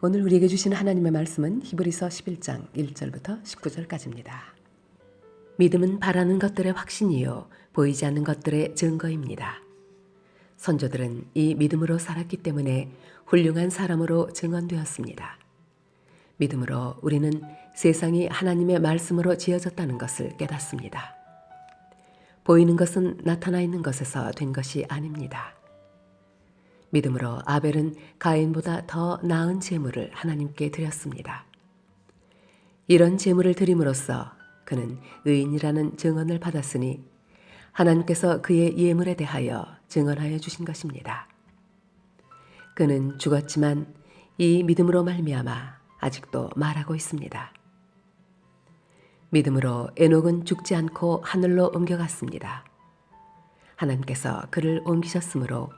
오늘 우리에게 주시는 하나님의 말씀은 히브리서 11장 1절부터 19절까지입니다. 믿음은 바라는 것들의 확신이요 보이지 않는 것들의 증거입니다. 선조들은 이 믿음으로 살았기 때문에 훌륭한 사람으로 증언되었습니다. 믿음으로 우리는 세상이 하나님의 말씀으로 지어졌다는 것을 깨닫습니다. 보이는 것은 나타나 있는 것에서 된 것이 아닙니다. 믿음으로 아벨은 가인보다 더 나은 제물을 하나님께 드렸습니다. 이런 제물을 드림으로써 그는 의인이라는 증언을 받았으니 하나님께서 그의 예물에 대하여 증언하여 주신 것입니다. 그는 죽었지만 이 믿음으로 말미암아 아직도 말하고 있습니다. 믿음으로 에녹은 죽지 않고 하늘로 옮겨갔습니다. 하나님께서 그를 옮기셨으므로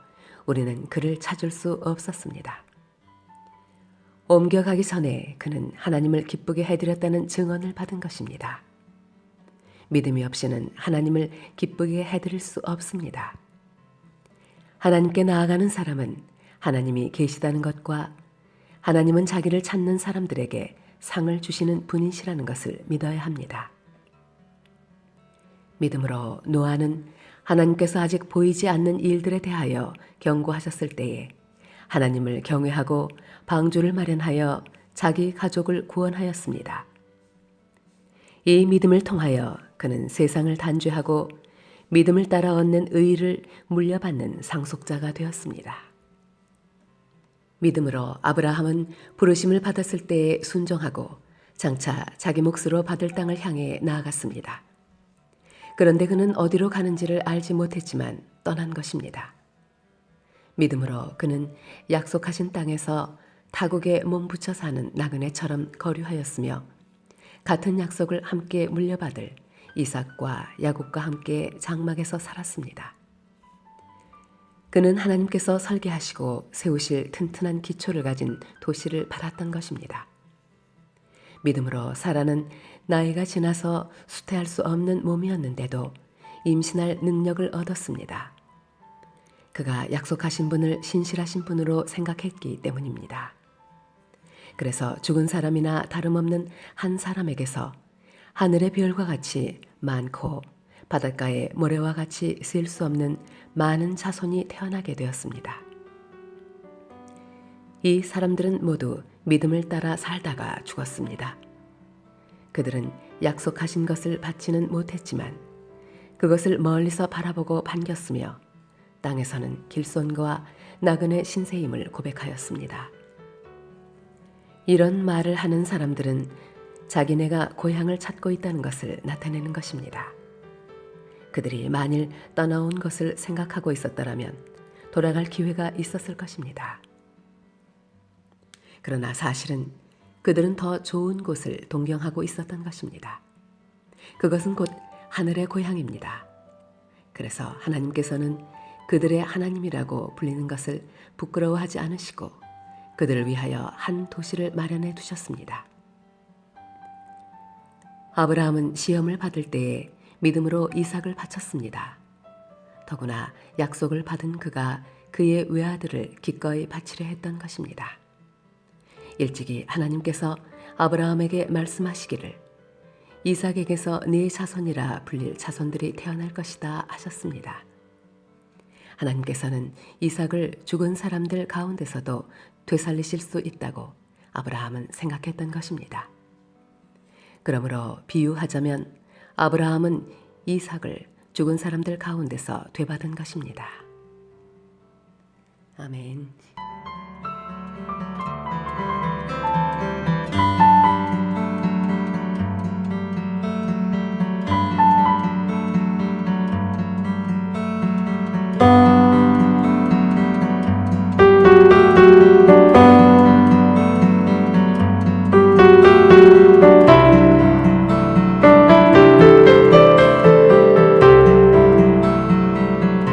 우리는 그를 찾을 수 없었습니다. 옮겨가기 전에 그는 하나님을 기쁘게 해드렸다는 증언을 받은 것입니다. 믿음이 없이는 하나님을 기쁘게 해드릴 수 없습니다. 하나님께 나아가는 사람은 하나님이 계시다는 것과 하나님은 자기를 찾는 사람들에게 상을 주시는 분이시라는 것을 믿어야 합니다. 믿음으로 노아는 하나님께서 아직 보이지 않는 일들에 대하여 경고하셨을 때에 하나님을 경외하고 방주를 마련하여 자기 가족을 구원하였습니다. 이 믿음을 통하여 그는 세상을 단죄하고 믿음을 따라 얻는 의를 물려받는 상속자가 되었습니다. 믿음으로 아브라함은 부르심을 받았을 때에 순종하고 장차 자기 몫으로 받을 땅을 향해 나아갔습니다. 그런데 그는 어디로 가는지를 알지 못했지만 떠난 것입니다. 믿음으로 그는 약속하신 땅에서 타국에 몸붙여 사는 나그네처럼 거류하였으며 같은 약속을 함께 물려받을 이삭과 야곱과 함께 장막에서 살았습니다. 그는 하나님께서 설계하시고 세우실 튼튼한 기초를 가진 도시를 바랐던 것입니다. 믿음으로 사라는 나이가 지나서 수태할 수 없는 몸이었는데도 임신할 능력을 얻었습니다. 그가 약속하신 분을 신실하신 분으로 생각했기 때문입니다. 그래서 죽은 사람이나 다름없는 한 사람에게서 하늘의 별과 같이 많고 바닷가의 모래와 같이 셀수 없는 많은 자손이 태어나게 되었습니다. 이 사람들은 모두 믿음을 따라 살다가 죽었습니다. 그들은 약속하신 것을 받지는 못했지만 그것을 멀리서 바라보고 반겼으며 땅에서는 길손과 나그네 신세임을 고백하였습니다. 이런 말을 하는 사람들은 자기네가 고향을 찾고 있다는 것을 나타내는 것입니다. 그들이 만일 떠나온 것을 생각하고 있었더라면 돌아갈 기회가 있었을 것입니다. 그러나 사실은 그들은 더 좋은 곳을 동경하고 있었던 것입니다. 그것은 곧 하늘의 고향입니다. 그래서 하나님께서는 그들의 하나님이라고 불리는 것을 부끄러워하지 않으시고 그들을 위하여 한 도시를 마련해 두셨습니다. 아브라함은 시험을 받을 때에 믿음으로 이삭을 바쳤습니다. 더구나 약속을 받은 그가 그의 외아들을 기꺼이 바치려 했던 것입니다. 일찍이 하나님께서 아브라함에게 말씀하시기를 이삭에게서 네 자손이라 불릴 자손들이 태어날 것이다 하셨습니다. 하나님께서는 이삭을 죽은 사람들 가운데서도 되살리실 수 있다고 아브라함은 생각했던 것입니다. 그러므로 비유하자면 아브라함은 이삭을 죽은 사람들 가운데서 되받은 것입니다. 아멘.